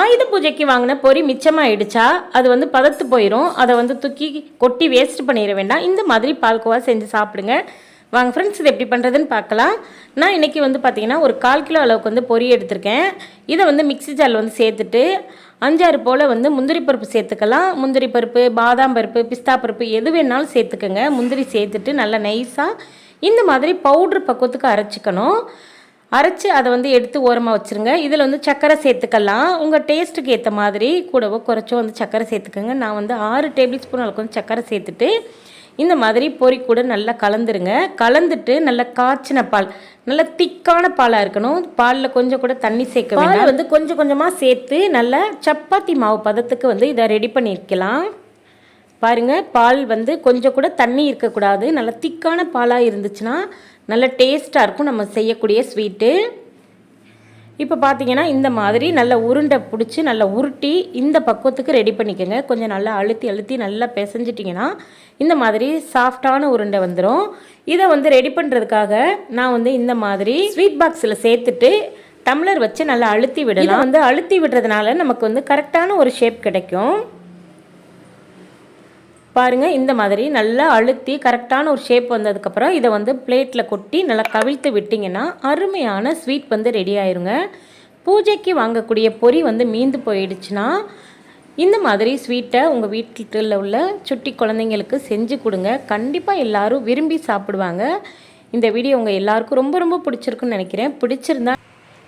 ஆயுத பூஜைக்கு வாங்கின பொரி மிச்சமாயிடுச்சா? அது வந்து பதத்து போயிடும் அதை வந்து தூக்கி கொட்டி வேஸ்ட் பண்ணிட வேண்டாம். இந்த மாதிரி பால்கோவா செஞ்சு சாப்பிடுங்க. வாங்க ஃப்ரெண்ட்ஸ் இது எப்படி பண்ணுறதுன்னு பார்க்கலாம். நான் இன்றைக்கி வந்து பார்த்தீங்கன்னா ஒரு கால் கிலோ அளவுக்கு வந்து பொறி எடுத்திருக்கேன். இதை வந்து மிக்ஸி ஜாரில் வந்து சேர்த்துட்டு அஞ்சாறு போல் வந்து முந்திரி பருப்பு சேர்த்துக்கலாம். முந்திரி பருப்பு பாதாம் பருப்பு பிஸ்தா பருப்பு எது வேணாலும் சேர்த்துக்கோங்க. முந்திரி சேர்த்துட்டு நல்லா நைஸாக இந்த மாதிரி பவுட்ரு பக்குவத்துக்கு அரைச்சிக்கணும். அரைச்சி அதை வந்து எடுத்து ஓரமாக வச்சுருங்க. இதில் வந்து சர்க்கரை சேர்த்துக்கலாம். உங்கள் டேஸ்ட்டுக்கு ஏற்ற மாதிரி கூடவோ குறைச்சோ வந்து சர்க்கரை சேர்த்துக்கோங்க. நான் வந்து ஆறு டேபிள் ஸ்பூன் அளவுக்கு வந்து சர்க்கரை சேர்த்துட்டு இந்த மாதிரி பொரி கூட நல்லா கலந்துருங்க. கலந்துட்டு நல்லா காய்ச்சின பால் நல்லா திக்கான பாலாக இருக்கணும். பாலில் கொஞ்சம் கூட தண்ணி சேர்க்க வேண்டாம். வந்து கொஞ்சம் கொஞ்சமாக சேர்த்து நல்லா சப்பாத்தி மாவு பதத்துக்கு வந்து இதை ரெடி பண்ணிக்கலாம். பாருங்கள் பால் வந்து கொஞ்சம் கூட தண்ணி இருக்கக்கூடாது. நல்லா திக்கான பாலாக இருந்துச்சுன்னா நல்ல டேஸ்ட்டாக இருக்கும் நம்ம செய்யக்கூடிய ஸ்வீட்டு. இப்போ பார்த்தீங்கன்னா இந்த மாதிரி நல்ல உருண்டை பிடிச்சி நல்லா உருட்டி இந்த பக்குவத்துக்கு ரெடி பண்ணிக்கோங்க. கொஞ்சம் நல்லா அழுத்தி அழுத்தி நல்லா பிசைஞ்சிட்டிங்கன்னா இந்த மாதிரி சாஃப்டான உருண்டை வந்துடும் இதை வந்து ரெடி பண்ணுறதுக்காக நான் வந்து இந்த மாதிரி ஸ்வீட் பாக்ஸில் சேர்த்துட்டு டம்ளர் வச்சு நல்லா அழுத்தி விடலாம். வந்து அழுத்தி விடுறதுனால நமக்கு வந்து கரெக்டான ஒரு ஷேப் கிடைக்கும். பாருங்கள் இந்த மாதிரி நல்லா அழுத்தி கரெக்டான ஒரு ஷேப் வந்ததுக்கப்புறம் இதை வந்து பிளேட்டில் கொட்டி நல்லா கவிழ்த்து விட்டிங்கன்னா அருமையான ஸ்வீட் வந்து ரெடி ஆயிருங்க. பூஜைக்கு வாங்கக்கூடிய பொரி வந்து மீந்து போயிடுச்சுன்னா இந்த மாதிரி ஸ்வீட்டை உங்கள் வீட்டில் உள்ள சுட்டி குழந்தைங்களுக்கு செஞ்சு கொடுங்க. கண்டிப்பாக எல்லாரும் விரும்பி சாப்பிடுவாங்க. இந்த வீடியோ உங்கள் எல்லாருக்கும் ரொம்ப ரொம்ப பிடிச்சிருக்குன்னு நினைக்கிறேன். பிடிச்சிருந்தா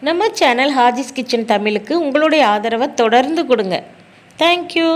நம்ம சேனல் ஹாஜிஸ் கிச்சன் தமிழுக்கு உங்களுடைய ஆதரவை தொடர்ந்து கொடுங்க. தேங்க்யூ